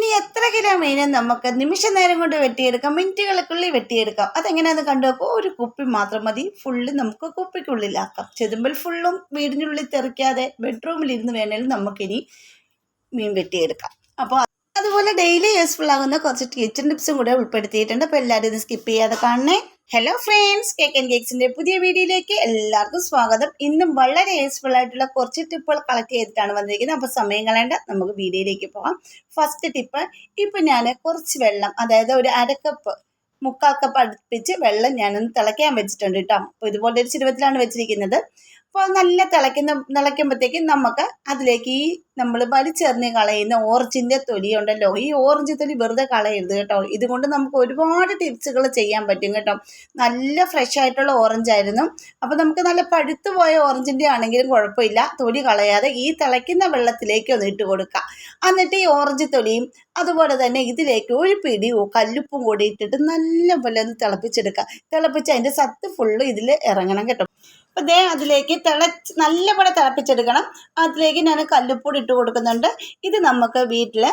ഇനി എത്ര കിലോ മീനും നമുക്ക് നിമിഷ നേരം കൊണ്ട് വെട്ടിയെടുക്കാം മിനിറ്റുകൾക്കുള്ളിൽ വെട്ടിയെടുക്കാം. അതെങ്ങനെയാണെന്ന് കണ്ടു നോക്കുമ്പോൾ ഒരു കുപ്പി മാത്രം മതി. ഫുള്ള് നമുക്ക് കുപ്പിക്കുള്ളിലാക്കാം. ചെതുമ്പൽ ഫുള്ളും വീടിനുള്ളിൽ തെറിക്കാതെ ബെഡ്റൂമിലിരുന്ന് വേണേലും നമുക്കിനി മീൻ വെട്ടിയെടുക്കാം. അപ്പോൾ അതുപോലെ ഡെയിലി യൂസ്ഫുൾ ആകുന്ന കുറച്ച് കിച്ചൺ ടിപ്സും കൂടെ ഉൾപ്പെടുത്തിയിട്ടുണ്ട്. അപ്പോൾ എല്ലാവരും ഇത് സ്കിപ്പ് ചെയ്യാതെ കാണണേ. ഹലോ ഫ്രണ്ട്സ് കേക്ക് ആൻഡ് കേക്സിന്റെ പുതിയ വീഡിയോയിലേക്ക് എല്ലാവർക്കും സ്വാഗതം. ഇന്നും വളരെ യൂസ്ഫുൾ ആയിട്ടുള്ള കുറച്ച് ടിപ്പുകൾ കളക്ട് ചെയ്തിട്ടാണ് വന്നിരിക്കുന്നത്. അപ്പോൾ സമയം കളയേണ്ട നമുക്ക് വീഡിയോയിലേക്ക് പോകാം. ഫസ്റ്റ് ടിപ്പ് ഇപ്പൊ ഞാൻ കുറച്ച് വെള്ളം അതായത് ഒരു അരക്കപ്പ് മുക്കാൽ കപ്പ് അടുപ്പിച്ച് വെള്ളം ഞാനൊന്ന് തിളയ്ക്കാൻ വെച്ചിട്ടുണ്ട് കേട്ടോ അപ്പോൾ ഇതുപോലെ ഒരു ചിരുവത്തിലാണ് വെച്ചിരിക്കുന്നത്. അപ്പോൾ നല്ല തിളയ്ക്കുന്ന തിളയ്ക്കുമ്പോഴത്തേക്കും നമുക്ക് അതിലേക്ക് ഈ നമ്മൾ വലിച്ചെറിഞ്ഞ് കളയുന്ന ഓറഞ്ചിന്റെ തൊലി ഉണ്ടല്ലോ ഈ ഓറഞ്ച് തൊലി വെറുതെ കളയരുത് കേട്ടോ. ഇതുകൊണ്ട് നമുക്ക് ഒരുപാട് ടിപ്സുകൾ ചെയ്യാൻ പറ്റും കേട്ടോ. നല്ല ഫ്രഷ് ആയിട്ടുള്ള ഓറഞ്ച് ആയിരുന്നു. അപ്പോൾ നമുക്ക് നല്ല പഴുത്തു പോയ ഓറഞ്ചിന്റെ ആണെങ്കിലും കുഴപ്പമില്ല. തൊലി കളയാതെ ഈ തിളയ്ക്കുന്ന വെള്ളത്തിലേക്ക് ഒന്ന് ഇട്ട് കൊടുക്കുക. എന്നിട്ട് ഈ ഓറഞ്ച് തൊലിയും അതുപോലെ തന്നെ ഇതിലേക്ക് ഒരു പിടിയോ കല്ലുപ്പും കൂടി ഇട്ടിട്ട് നല്ല പോലെ ഒന്ന് തിളപ്പിച്ചെടുക്കുക. തിളപ്പിച്ച് അതിന്റെ സത്ത് ഫുള്ള് ഇതിൽ ഇറങ്ങണം കേട്ടോ. അപ്പോൾ ദേ അതിലേക്ക് തിളച്ച് നല്ലപോലെ തിളപ്പിച്ചെടുക്കണം. അതിലേക്ക് ഞാൻ കല്ലുപ്പൊടി ഇട്ട് കൊടുക്കുന്നുണ്ട്. ഇത് നമുക്ക് വീട്ടിൽ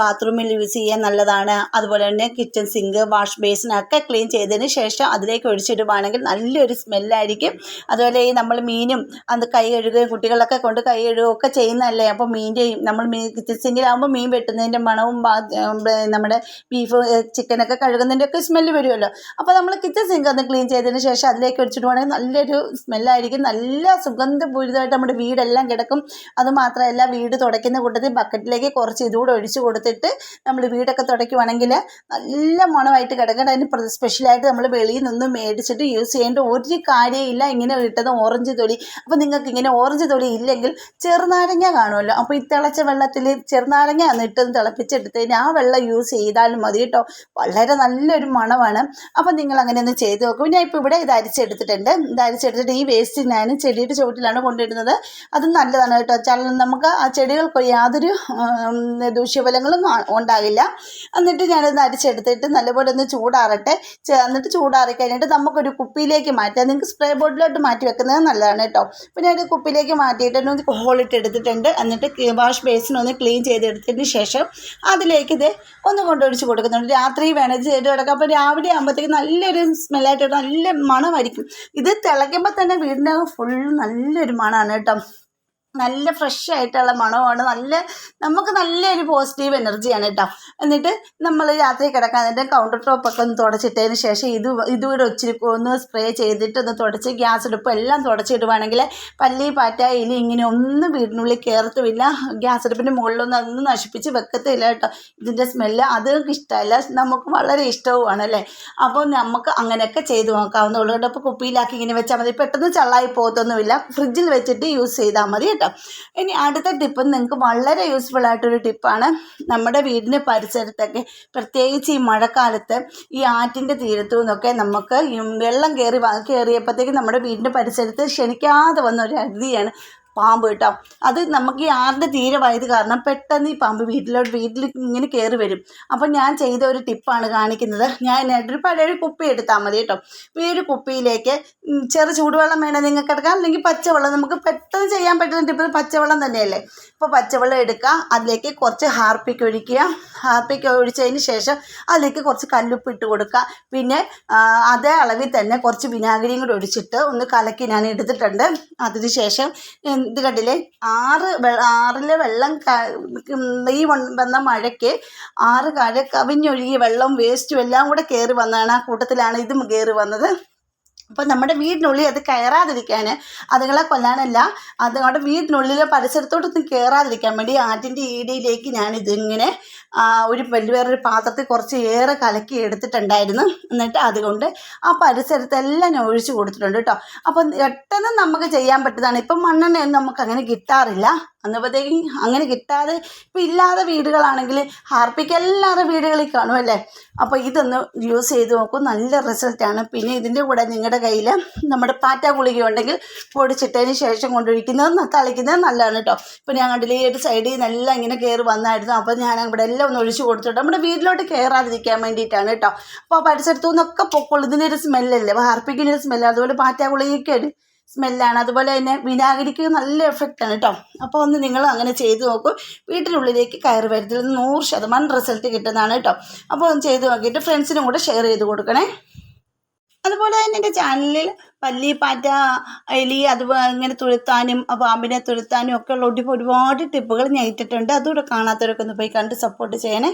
ബാത്റൂമിൽ യൂസ് ചെയ്യാൻ നല്ലതാണ്. അതുപോലെ തന്നെ കിച്ചൺ സിങ്ക് വാഷ് ബേസിനൊക്കെ ക്ലീൻ ചെയ്തതിന് ശേഷം അതിലേക്ക് ഒഴിച്ചിടുവാണെങ്കിൽ നല്ലൊരു സ്മെല്ലായിരിക്കും. അതുപോലെ ഈ നമ്മൾ മീനും അത് കൈ കഴുകുകയും കുട്ടികളൊക്കെ കൊണ്ട് കൈ കഴുകുകയും ഒക്കെ ചെയ്യുന്നതല്ലേ? അപ്പോൾ മീന്റെയും നമ്മൾ മീൻ കിച്ചൺ സിങ്കിലാകുമ്പോൾ മീൻ വെട്ടുന്നതിന്റെ മണവും നമ്മുടെ ബീഫ് ചിക്കനൊക്കെ കഴുകുന്നതിന്റെ ഒക്കെ സ്മെല്ല് വരുമല്ലോ. അപ്പോൾ നമ്മൾ കിച്ചൺ സിങ്ക് ഒന്ന് ക്ലീൻ ചെയ്തതിന് ശേഷം അതിലേക്ക് ഒഴിച്ചിടുവാണെങ്കിൽ നല്ലൊരു സ്മെല്ലായിരിക്കും. നല്ല സുഗന്ധപൂരിതമായിട്ട് നമ്മുടെ വീടെല്ലാം കിടക്കും. അതുമാത്രമല്ല വീട് തുടയ്ക്കുന്ന കൂട്ടത്തിൽ ബക്കറ്റിലേക്ക് കുറച്ച് ഇതുകൂടെ ഒഴിച്ചു കൊടുത്തിട്ട് നമ്മൾ വീടൊക്കെ തുടയ്ക്കുവാണെങ്കിൽ നല്ല മണമായിട്ട് കിടക്കേണ്ട അതിന് സ്പെഷ്യലായിട്ട് നമ്മൾ വെളിയിൽ നിന്നും മേടിച്ചിട്ട് യൂസ് ചെയ്യേണ്ട ഒരു കാര്യമില്ല ഇങ്ങനെ കിട്ടുന്ന ഓറഞ്ച് തൊലി. അപ്പോൾ നിങ്ങൾക്ക് ഇങ്ങനെ ഓറഞ്ച് തൊലി ഇല്ലെങ്കിൽ ചെറുനാരങ്ങ കാണുമല്ലോ. അപ്പോൾ ഈ തിളച്ച വെള്ളത്തിൽ ചെറുനാരങ്ങ എന്നിട്ട് തിളപ്പിച്ചെടുത്തതിന് ആ വെള്ളം യൂസ് ചെയ്താലും മതി കേട്ടോ. വളരെ നല്ലൊരു മണമാണ്. അപ്പോൾ നിങ്ങൾ അങ്ങനെ ഒന്ന് ചെയ്ത് നോക്കും. ഞാൻ ഇപ്പോൾ ഇവിടെ ഇത് അരിച്ചെടുത്തിട്ടുണ്ട്. ഇത് അരിച്ചെടുത്തിട്ട് ഈ വേസ്റ്റ് ഞാൻ ചെടിയുടെ ചുവട്ടിലാണ് കൊണ്ടിടുന്നത്. അത് നല്ലതാണ് കേട്ടോ. ചല നമുക്ക് ആ ചെടികൾക്ക് യാതൊരു ദൂഷ്യഫലങ്ങളും ഉണ്ടാകില്ല. എന്നിട്ട് ഞാനത് അരിച്ചെടുത്തിട്ട് നല്ലപോലെ ഒന്ന് ചൂടാറട്ടെ. എന്നിട്ട് ചൂടാറി കഴിഞ്ഞിട്ട് നമുക്കൊരു കുപ്പിയിലേക്ക് മാറ്റാം. നിങ്ങൾക്ക് സ്പ്രേ ബോട്ടിലോട്ട് മാറ്റി വെക്കുന്നത് നല്ലതാണ് കേട്ടോ. പിന്നെ ഒരു കുപ്പിയിലേക്ക് മാറ്റിയിട്ട് ഒന്ന് ഹോളിട്ട് എടുത്തിട്ടുണ്ട്. എന്നിട്ട് വാഷ് ബേസിൻ ഒന്ന് ക്ലീൻ ചെയ്തെടുത്തതിന് ശേഷം അതിലേക്ക് ഇത് ഒന്ന് കൊണ്ടൊഴിച്ച് കൊടുക്കുന്നുണ്ട്. രാത്രി വേണം ചെയ്ത് കിടക്കാം. അപ്പോൾ രാവിലെ ആകുമ്പോഴത്തേക്ക് നല്ലൊരു സ്മെല്ലായിട്ട് നല്ല മണമായിരിക്കും. ഇത് തിളയ്ക്കുമ്പോൾ തന്നെ വീടിന്റെ ഫുൾ നല്ലൊരു മണമാണ് കേട്ടോ. നല്ല ഫ്രഷ് ആയിട്ടുള്ള മണമാണ്. നല്ല നമുക്ക് നല്ലൊരു പോസിറ്റീവ് എനർജിയാണ് കേട്ടോ എന്നിട്ട് നമ്മൾ രാത്രി കിടക്കാൻ നേരം കൗണ്ടർ ടോപ്പൊക്കെ ഒന്ന് തുടച്ചിട്ടതിന് ശേഷം ഇത് ഇതുകൂടെ ഒച്ചിരി ഒന്ന് സ്പ്രേ ചെയ്തിട്ട് ഒന്ന് തുടച്ച് ഗ്യാസ് അടുപ്പ് എല്ലാം തുടച്ചിടുവാണെങ്കിൽ പല്ലി പാറ്റ ഇനി ഇങ്ങനെ ഒന്നും വീടിനുള്ളിൽ കയറത്തുമില്ല ഗ്യാസ് അടുപ്പിന്റെ മുകളിലൊന്നും അതൊന്നും നശിപ്പിച്ച് വെക്കത്തില്ല കേട്ടോ ഇതിന്റെ സ്മെല്ല് അത് ഇഷ്ടമല്ല. നമുക്ക് വളരെ ഇഷ്ടവുമാണ് അല്ലേ? അപ്പോൾ നമുക്ക് അങ്ങനെയൊക്കെ ചെയ്ത് നോക്കാവുന്നുള്ളൂ കേട്ടോ അപ്പോൾ കുപ്പിയിലാക്കി ഇങ്ങനെ വെച്ചാൽ മതി. പെട്ടെന്ന് ചള്ളായി പോകത്തൊന്നുമില്ല. ഫ്രിഡ്ജിൽ വെച്ചിട്ട് യൂസ് ചെയ്താൽ മതി ഇനി അടുത്ത ടിപ്പ് നിങ്ങൾക്ക് വളരെ യൂസ്ഫുൾ ആയിട്ടൊരു ടിപ്പാണ് നമ്മുടെ വീടിന്റെ പരിസരത്തൊക്കെ പ്രത്യേകിച്ച് ഈ മഴക്കാലത്ത് ഈ ആറ്റിന്റെ തീരത്തു നിന്നൊക്കെ നമുക്ക് വെള്ളം കയറി കയറിയപ്പോഴത്തേക്ക് നമ്മുടെ വീടിന്റെ പരിസരത്ത് ക്ഷണിക്കാതെ വന്ന ഒരു അതിഥിയാണ് പാമ്പ് കേട്ടോ. അത് നമുക്ക് ഈ ആറിന്റെ തീരമായത് കാരണം പെട്ടെന്ന് ഈ പാമ്പ് വീട്ടിലോട്ട് വീട്ടിൽ ഇങ്ങനെ കയറി വരും. അപ്പോൾ ഞാൻ ചെയ്ത ഒരു ടിപ്പാണ് കാണിക്കുന്നത്. ഞാൻ ഒരു പഴയ കുപ്പി എടുത്താൽ മതി കേട്ടോ. ഈ ഒരു കുപ്പിയിലേക്ക് ചെറു ചൂടുവെള്ളം വേണം നിങ്ങൾക്ക് എടുക്കാം. അല്ലെങ്കിൽ പച്ചവെള്ളം നമുക്ക് പെട്ടെന്ന് ചെയ്യാൻ പറ്റുന്ന ടിപ്പ് പച്ചവെള്ളം തന്നെയല്ലേ? അപ്പോൾ പച്ചവെള്ളം എടുക്കുക. അതിലേക്ക് കുറച്ച് ഹാർപ്പിക്ക് ഒഴിക്കുക. ഹാർപ്പിക്ക് ഒഴിച്ചതിന് ശേഷം അതിലേക്ക് കുറച്ച് കല്ലുപ്പ് ഇട്ട് കൊടുക്കുക. പിന്നെ അതേ അളവിൽ തന്നെ കുറച്ച് വിനാഗിരിയും കൂടി ഒഴിച്ചിട്ട് ഒന്ന് കലക്കി ഞാൻ എടുത്തിട്ടുണ്ട്. അതിന് ശേഷം ഇത് കണ്ടില്ലേ? ആറ് ആറിലെ വെള്ളം ഈ വന്ന മഴയ്ക്ക് ആറ് കര കവിഞ്ഞൊഴുകിയ വെള്ളം വേസ്റ്റും എല്ലാം കൂടെ കയറി വന്നതാണ് ആ കൂട്ടത്തിലാണ് ഇതും കയറി വന്നത്. അപ്പോൾ നമ്മുടെ വീടിനുള്ളിൽ അത് കയറാതിരിക്കാൻ അതുങ്ങളെ കൊല്ലാനല്ല അതുങ്ങളുടെ വീടിനുള്ളിൽ പരിസരത്തോട്ടൊന്നും കയറാതിരിക്കാൻ വേണ്ടി ആറ്റിന്റെ ഈടിയിലേക്ക് ഞാൻ ഇതിങ്ങനെ ഒരു വേറൊരു പാത്രത്തിൽ കുറച്ച് ഏറെ കലക്കി എടുത്തിട്ടുണ്ടായിരുന്നു. എന്നിട്ട് അതുകൊണ്ട് ആ പരിസരത്തെല്ലാം ഒഴിച്ച് കൊടുത്തിട്ടുണ്ട് കേട്ടോ. അപ്പം പെട്ടെന്ന് നമുക്ക് ചെയ്യാൻ പറ്റുന്നതാണ്. ഇപ്പം മണ്ണെണ്ണയൊന്നും നമുക്ക് അങ്ങനെ കിട്ടാറില്ല. അന്നപ്പോഴത്തേക്കും അങ്ങനെ കിട്ടാതെ ഇപ്പം ഇല്ലാതെ വീടുകളാണെങ്കിൽ ഹാർപ്പിക്ക് എല്ലാവരുടെ വീടുകളിൽ കാണുമല്ലേ അപ്പോൾ ഇതൊന്ന് യൂസ് ചെയ്ത് നോക്കും. നല്ല റിസൾട്ടാണ്. പിന്നെ ഇതിന്റെ കൂടെ നിങ്ങളുടെ കയ്യിൽ നമ്മുടെ പാറ്റ ഗുളിക ഉണ്ടെങ്കിൽ പൊടിച്ചിട്ടതിന് ശേഷം കൊണ്ടൊഴിക്കുന്നത് തളിക്കുന്നത് നല്ലതാണ് കേട്ടോ. ഇപ്പം ഞാൻ കണ്ടില്ല ഈ ഒരു സൈഡിൽ നിന്നെല്ലാം ഇങ്ങനെ കയറി വന്നായിരുന്നു. അപ്പോൾ ഞാൻ ഇവിടെ എല്ലാം ഒന്ന് ഒഴിച്ചു കൊടുത്തിട്ട് നമ്മുടെ വീട്ടിലോട്ട് കയറാതിരിക്കാൻ വേണ്ടിയിട്ടാണ് കേട്ടോ. അപ്പോൾ പരിസരത്തു നിന്നൊക്കെ പൊക്കോളൂ. ഇതിനൊരു സ്മെല്ലല്ലേ? അപ്പോൾ ഹാർപ്പിക്കിനൊരു സ്മെല്ല്. അതുപോലെ പാറ്റ ഗുളികയ്ക്ക് ഒരു സ്മെല്ലാണ്. അതുപോലെ തന്നെ വിനാഗിരിക്ക് നല്ല എഫക്റ്റാണ് കേട്ടോ. അപ്പോൾ ഒന്ന് നിങ്ങൾ അങ്ങനെ ചെയ്ത് നോക്കൂ. വീട്ടിനുള്ളിലേക്ക് കയറി വരുത്തിൽ നൂറ് ശതമാനം റിസൾട്ട് കിട്ടുന്നതാണ് കേട്ടോ. അപ്പോൾ ഒന്ന് ചെയ്ത് നോക്കിയിട്ട് ഫ്രണ്ട്സിനും കൂടെ ഷെയർ ചെയ്ത് കൊടുക്കണേ. അതുപോലെ തന്നെ എന്റെ ചാനലിൽ പല്ലി പാറ്റ എലി അതുപോലെ ഇങ്ങനെ തുരുത്താനും പാമ്പിനെ തുരുത്താനും ഒക്കെ ഉള്ള ഒടി- ഒരുപാട് ടിപ്പുകൾ ഞാൻ ഇട്ടിട്ടുണ്ട്. അതുകൂടെ കാണാത്തവരൊക്കെ ഒന്ന് പോയി കണ്ട് സപ്പോർട്ട് ചെയ്യണേ.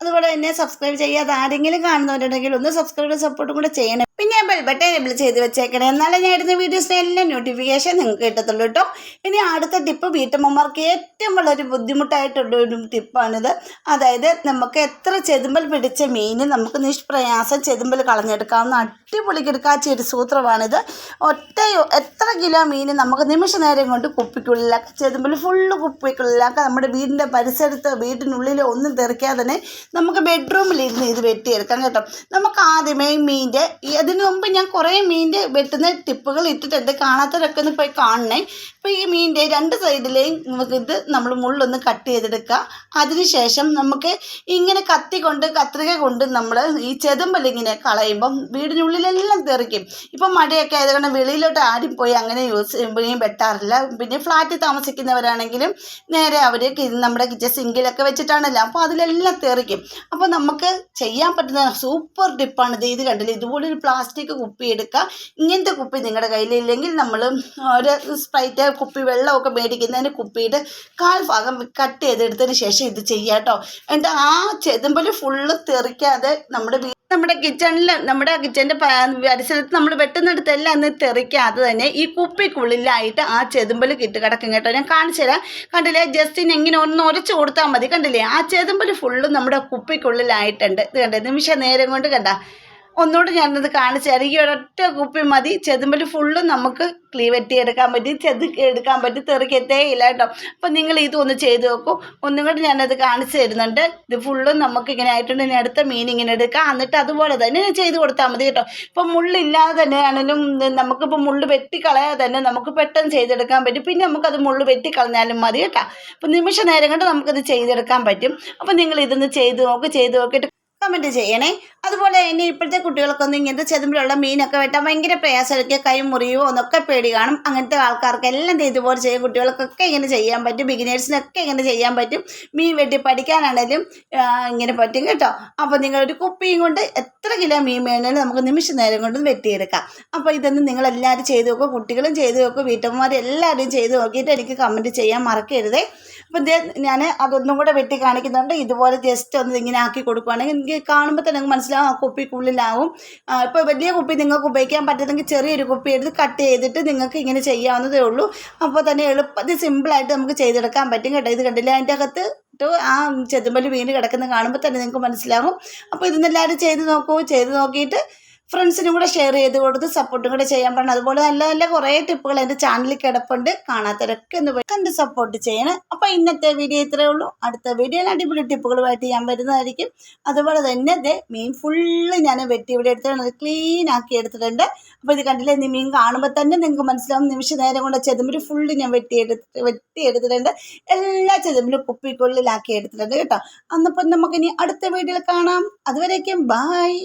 അതുപോലെ തന്നെ സബ്സ്ക്രൈബ് ചെയ്യാതെ ആരെങ്കിലും കാണുന്നവരുണ്ടെങ്കിൽ ഒന്ന് സബ്സ്ക്രൈബ് സപ്പോർട്ടും കൂടെ ചെയ്യണേ. പിന്നെ ബെൽ ബട്ടൺ എബിൾ ചെയ്ത് വെച്ചേക്കണേ. എന്നാലേ ഞാൻ ഇടുന്ന വീഡിയോസിന് എല്ലാം നോട്ടിഫിക്കേഷൻ നിങ്ങൾക്ക് കിട്ടത്തുള്ളൂ കേട്ടോ. ഇനി അടുത്ത ടിപ്പ് വീട്ടമ്മമാർക്ക് ഏറ്റവും വളരെ ബുദ്ധിമുട്ടായിട്ടുള്ള ഒരു ടിപ്പാണിത് അതായത് നമുക്ക് എത്ര ചെതുമ്പൽ പിടിച്ച മീൻ നമുക്ക് നിഷ്പ്രയാസം ചെതുമ്പൽ കളഞ്ഞെടുക്കാവുന്ന അടിപൊളി കിടക്കാച്ച സൂത്രമാണിത്. ഒറ്റ എത്ര കിലോ മീൻ നമുക്ക് നിമിഷ നേരം കൊണ്ട് കുപ്പിക്കുള്ളിലാക്കി ചെതുമ്പൽ ഫുള്ള് കുപ്പിക്കുള്ളിലാക്കി നമ്മുടെ വീടിന്റെ പരിസരത്ത് വീടിനുള്ളിലോ ഒന്നും തെറിക്കാതെ തന്നെ നമുക്ക് ബെഡ്റൂമിലിരുന്ന് ഇത് വെട്ടിയെടുക്കാം കേട്ടോ. നമുക്ക് ആദ്യമേ മീന്റെ അതിനു മുമ്പ് ഞാൻ കുറേ മീന്റെ വെട്ടുന്ന ടിപ്പുകൾ ഇട്ടിട്ടുണ്ട് കാണാത്തവരൊക്കെ ഒന്ന് പോയി കാണണേ. ഇപ്പോൾ ഈ മീന്റെ രണ്ട് സൈഡിലെയും നമുക്ക് ഇത് നമ്മൾ മുള്ളൊന്ന് കട്ട് ചെയ്തെടുക്കുക. അതിനുശേഷം നമുക്ക് ഇങ്ങനെ കത്തി കൊണ്ട് കത്രിക കൊണ്ട് നമ്മൾ ഈ ചെതുമ്പലിങ്ങനെ കളയുമ്പം വീടിനുള്ളിലെല്ലാം തെറിക്കും. ഇപ്പം മഴയൊക്കെ ആയതുകൊണ്ട് വെളിയിലോട്ട് ആരും പോയി അങ്ങനെ യൂസ് ചെയ്യുമ്പോഴും വെട്ടാറില്ല. പിന്നെ ഫ്ലാറ്റിൽ താമസിക്കുന്നവരാണെങ്കിലും നേരെ അവർ നമ്മുടെ കിച്ചൺ സിങ്കിലൊക്കെ വെച്ചിട്ടാണല്ലോ. അപ്പോൾ അതിലെല്ലാം തെറിക്കും. അപ്പോൾ നമുക്ക് ചെയ്യാൻ പറ്റുന്ന സൂപ്പർ ടിപ്പാണ് ഇത്. ഇത് കണ്ടില്ല? ഇതുപോലെ ഒരു പ്ലാസ്റ്റിക് കുപ്പി എടുക്കുക ഇങ്ങനത്തെ കുപ്പി നിങ്ങളുടെ കയ്യിലില്ലെങ്കിൽ നമ്മൾ ഒരു സ്പ്രൈറ്റ് കുപ്പി വെള്ളമൊക്കെ മേടിക്കുന്നതിന് കുപ്പിയിട്ട് കാൽ ഭാഗം കട്ട് ചെയ്തെടുത്തതിന് ശേഷം ഇത് ചെയ്യാം കേട്ടോ എന്നിട്ട് ആ ചെതുമ്പൽ ഫുള്ള് തെറിക്കാതെ നമ്മുടെ നമ്മുടെ കിച്ചണിൽ നമ്മുടെ കിച്ചന്റെ പരിസരത്ത് നമ്മൾ വെട്ടുന്നിടത്തെല്ലാം അന്ന് തെറിക്കാതെ തന്നെ ഈ കുപ്പിക്കുള്ളിലായിട്ട് ആ ചെതുമ്പൽ കിട്ട് കിടക്കും കേട്ടോ. ഞാൻ കാണിച്ചു തരാം. കണ്ടില്ലേ? ജസ്റ്റ് ഇങ്ങനെ ഒന്ന് ഉരച്ച് കൊടുത്താൽ മതി. കണ്ടില്ലേ? ആ ചെതുമ്പൽ ഫുള്ളും നമ്മുടെ കുപ്പിക്കുള്ളിലായിട്ടുണ്ട്. ഇത് കണ്ടേ? നിമിഷ നേരം കൊണ്ട് കണ്ട. ഒന്നുകൂടെ ഞാനത് കാണിച്ചു തരാം ഈ ഒരൊറ്റ കുപ്പി മതി. ചെതുമ്പൽ ഫുള്ളും നമുക്ക് ക്ലീ വെട്ടി എടുക്കാൻ പറ്റി ചെതുക്കി എടുക്കാൻ പറ്റി തെറിക്കത്തേ ഇല്ല കേട്ടോ. അപ്പം നിങ്ങൾ ഇതൊന്ന് ചെയ്ത് നോക്കൂ. ഒന്നും കൂടെ ഞാനത് കാണിച്ചു തരുന്നുണ്ട്. ഇത് ഫുള്ളും നമുക്ക് ഇങ്ങനെ ആയിട്ടുണ്ട്. ഇനി അടുത്ത മീൻ ഇങ്ങനെ എടുക്കാം. എന്നിട്ട് അതുപോലെ തന്നെ ചെയ്ത് കൊടുത്താൽ മതി കേട്ടോ. ഇപ്പം മുള്ളില്ലാതെ തന്നെ ആണെങ്കിലും നമുക്കിപ്പോൾ മുള്ള് വെട്ടിക്കളയാതെ തന്നെ നമുക്ക് പെട്ടെന്ന് ചെയ്തെടുക്കാൻ പറ്റും. പിന്നെ നമുക്കത് മുള്ള് വെട്ടിക്കളഞ്ഞാലും മതി കേട്ടോ. അപ്പം നിമിഷ നേരം കൊണ്ട് നമുക്കത് ചെയ്തെടുക്കാൻ പറ്റും. അപ്പം നിങ്ങൾ ഇതൊന്ന് ചെയ്ത് നോക്ക്. ചെയ്ത് നോക്കിയിട്ട് കമന്റ് ചെയ്യണേ. അതുപോലെ തന്നെ ഇപ്പോഴത്തെ കുട്ടികൾക്കൊന്നും ഇങ്ങനത്തെ ചെതുമ്പിലുള്ള മീനൊക്കെ വെട്ടാൻ ഭയങ്കര പ്രയാസമൊക്കെ കൈ മുറിയുമോ എന്നൊക്കെ പേടി കാണും. അങ്ങനത്തെ ആൾക്കാർക്ക് എല്ലാം ഇതുപോലെ ചെയ്യും. കുട്ടികൾക്കൊക്കെ ഇങ്ങനെ ചെയ്യാൻ പറ്റും. ബിഗിനേഴ്സിനൊക്കെ ഇങ്ങനെ ചെയ്യാൻ പറ്റും. മീൻ വെട്ടി പഠിക്കാനാണെങ്കിലും ഇങ്ങനെ പറ്റും കേട്ടോ. അപ്പോൾ നിങ്ങളൊരു കുപ്പിയും കൊണ്ട് എത്ര കിലോ മീൻ വേണേലും നമുക്ക് നിമിഷ നേരം കൊണ്ട് വെട്ടിയെടുക്കാം. അപ്പോൾ ഇതൊന്നും നിങ്ങളെല്ലാവരും ചെയ്തു നോക്കുക കുട്ടികളും ചെയ്തു നോക്കുക വീട്ടമ്മമാരും എല്ലാവരും ചെയ്ത് നോക്കിയിട്ട് എനിക്ക് കമന്റ് ചെയ്യാൻ മറക്കരുതേ. അപ്പോൾ ഞാൻ അതൊന്നും കൂടെ വെട്ടി കാണിക്കുന്നുണ്ട്. ഇതുപോലെ ജസ്റ്റ് ഒന്ന് ഇങ്ങനെ ആക്കി കൊടുക്കുകയാണെങ്കിൽ കാണുമ്പോൾ തന്നെ നിങ്ങൾക്ക് മനസ്സിലാവും ആ കുപ്പിക്കുള്ളിലാവും ഇപ്പോൾ വലിയ കുപ്പി നിങ്ങൾക്ക് ഉപയോഗിക്കാൻ പറ്റുന്നെങ്കിൽ ചെറിയൊരു കുപ്പി എടുത്ത് കട്ട് ചെയ്തിട്ട് നിങ്ങൾക്ക് ഇങ്ങനെ ചെയ്യാവുന്നതേ ഉള്ളൂ. അപ്പോൾ തന്നെ എളുപ്പത്തിൽ സിമ്പിളായിട്ട് നമുക്ക് ചെയ്തെടുക്കാൻ പറ്റും കേട്ടോ. ഇത് കണ്ടില്ല? അതിന്റെ അകത്ത് ആ ചെതുമ്പൽ വീണ് കിടക്കുന്നത് കാണുമ്പോൾ തന്നെ നിങ്ങൾക്ക് മനസ്സിലാകും അപ്പോൾ ഇതെല്ലാവരും ചെയ്ത് നോക്കൂ. ചെയ്ത് നോക്കിയിട്ട് ഫ്രണ്ട്സിനും കൂടെ ഷെയർ ചെയ്ത് കൊടുത്ത് സപ്പോർട്ടും കൂടെ ചെയ്യാൻ പറഞ്ഞു. അതുപോലെ നല്ല നല്ല കുറേ ടിപ്പുകൾ എന്റെ ചാനലിൽ കിടപ്പുണ്ട്. കാണാത്തവരൊക്കെ ഒന്ന് കണ്ട് സപ്പോർട്ട് ചെയ്യണം. അപ്പോൾ ഇന്നത്തെ വീഡിയോ ഇത്രയേ ഉള്ളൂ. അടുത്ത വീഡിയോയിൽ അടിപൊളി ടിപ്പുകളുമായിട്ട് ഞാൻ വരുന്നതായിരിക്കും. അതുപോലെ തന്നെ ദേ മീൻ ഫുള്ള് ഞാൻ വെട്ടി ഇവിടെ എടുത്തിട്ടുണ്ട്. ക്ലീൻ ആക്കി എടുത്തിട്ടുണ്ട്. അപ്പോൾ ഇത് കണ്ടില്ലേ? മീൻ കാണുമ്പോൾ തന്നെ നിങ്ങൾക്ക് മനസ്സിലാവും. നിമിഷ നേരം കൊണ്ട് ചെതുമ്പിൽ ഫുള്ള് ഞാൻ വെട്ടി എടുത്ത് വെട്ടി എടുത്തിട്ടുണ്ട്. എല്ലാ ചെതുമ്പിലും കുപ്പിക്കുള്ളിലാക്കി എടുത്തിട്ടുണ്ട് കേട്ടോ. അന്നപ്പം നമുക്കിനി അടുത്ത വീഡിയോയിൽ കാണാം. അതുവരേക്കും ബായ്